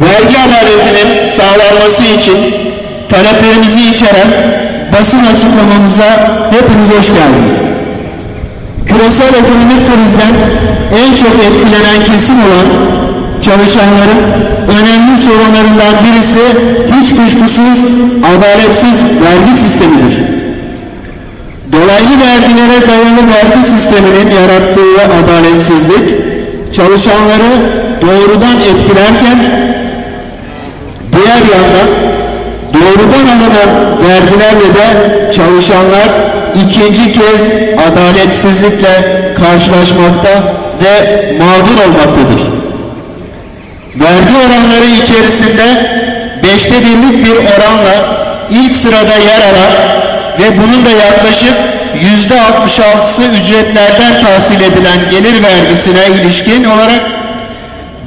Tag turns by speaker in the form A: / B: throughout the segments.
A: vergi adaletinin sağlanması için taleplerimizi içeren basın açıklamamıza hepiniz hoş geldiniz. Küresel ekonomik krizden en çok etkilenen kesim olan çalışanların önemli sorunlarından birisi hiç kuşkusuz adaletsiz vergi sistemidir. Dolaylı vergilere dayalı vergi sisteminin yarattığı adaletsizlik çalışanları doğrudan etkilerken diğer yandan doğrudan alınan vergilerle de çalışanlar ikinci kez adaletsizlikle karşılaşmakta ve mağdur olmaktadır. Vergi oranları içerisinde beşte birlik bir oranla ilk sırada yer alan ve bunun da yaklaşık yüzde 66'sı ücretlerden tahsil edilen gelir vergisine ilişkin olarak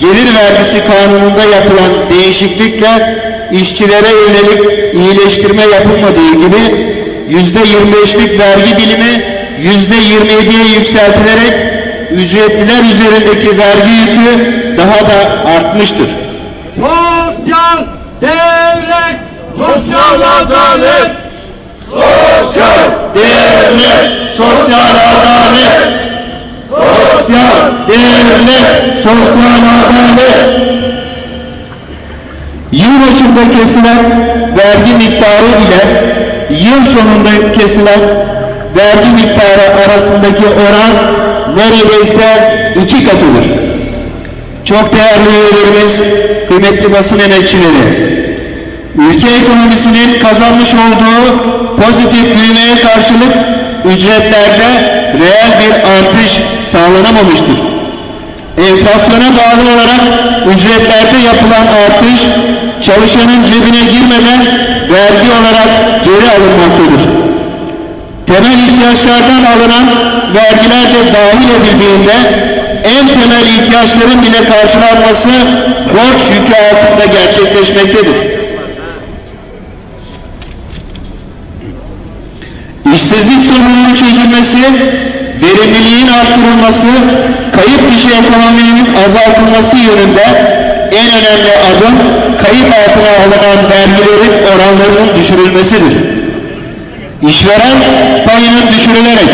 A: gelir vergisi kanununda yapılan değişiklikle işçilere yönelik iyileştirme yapılmadığı gibi yüzde 25'lik vergi dilimi yüzde 27'ye yükseltilerek ücretliler üzerindeki vergi yükü daha da artmıştır.
B: Sosyal devlet, sosyal adalet,
A: Sosyal devlet, sosyal adalet. Sosyal devlet, sosyal adalet. Yılbaşında kesilen vergi miktarı ile yıl sonunda kesilen vergi miktarı arasındaki oran neredeyse iki katıdır. Çok değerli üyelerimiz, kıymetli basın emekçileri, ülke ekonomisinin kazanmış olduğu pozitif büyümeye karşılık ücretlerde reel bir artış sağlanamamıştır. Enflasyona bağlı olarak ücretlerde yapılan artış çalışanın cebine girmeden vergi olarak geri alınmaktadır. Temel ihtiyaçlardan alınan vergiler de dahil edildiğinde en temel ihtiyaçların bile karşılanması borç yükü altında gerçekleşmektedir. İşsizlik sorununun çözülmesi, verimliliğin arttırılması, kayıp dışı ekonominin azaltılması yönünde en önemli adım kayıp altına alınan vergilerin oranlarının düşürülmesidir. İşveren payının düşürülerek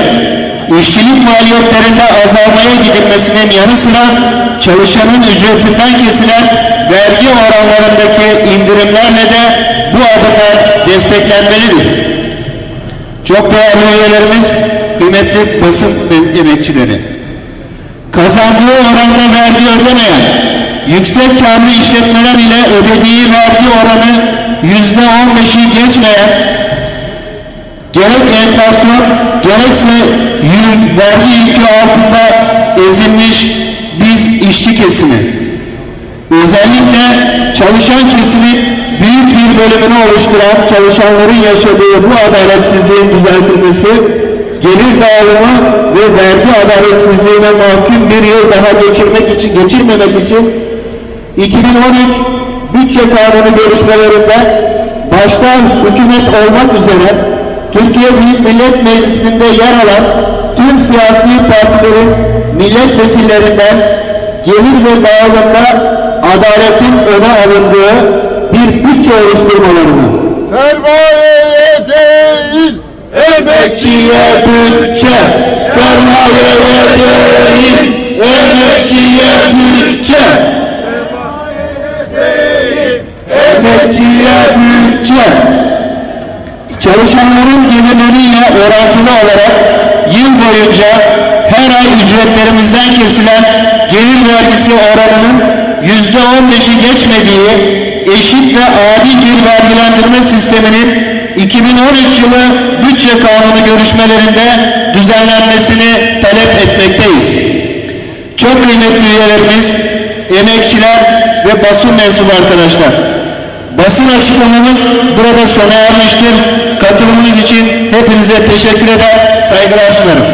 A: işçilik maliyetlerinde azalmaya gidilmesinin yanı sıra çalışanın ücretinden kesilen vergi oranlarındaki indirimlerle de bu adımlar desteklenmelidir. Çok değerli üyelerimiz, kıymetli basın ve emekçileri. Kazandığı oranda vergi ödemeyen, yüksek karlı işletmeler ile ödediği vergi oranı yüzde on beşi geçmeyen, gerek enflasyon, gerekse yük, vergi yükü altında ezilmiş biz işçi kesimi. Özellikle çalışan kesimin büyük bir bölümünü oluşturan çalışanların yaşadığı bu adaletsizliğin düzeltilmesi, gelir dağılımı ve vergi adaletsizliğine mahkum bir yıl daha geçirmek için, geçirmemek için 2013 bütçe kanunu görüşmelerinde başta hükümet olmak üzere Türkiye Büyük Millet Meclisi'nde yer alan tüm siyasi partilerin milletvekillerinden gelir ve dağılımda adaletin öne alındığı bir bütçe oluşturmalarını
B: değil,
A: emekçiye bütçe sermayeye değil emekçiye bütçe. Emekçiye bütçe. Çalışanların gelirleriyle orantılı olarak yıl boyunca her ay ücretlerimizden kesilen gelir vergisi oranının yüzde on beşi geçmediği eşit ve adil bir vergilendirme sisteminin 2013 yılı bütçe kanunu görüşmelerinde düzenlenmesini talep etmekteyiz. Çok kıymetli üyelerimiz, emekçiler ve basın mensubu arkadaşlar. Basın açıklamamız burada sona ermiştir. Katılımınız için hepinize teşekkür eder, saygılar sunarım.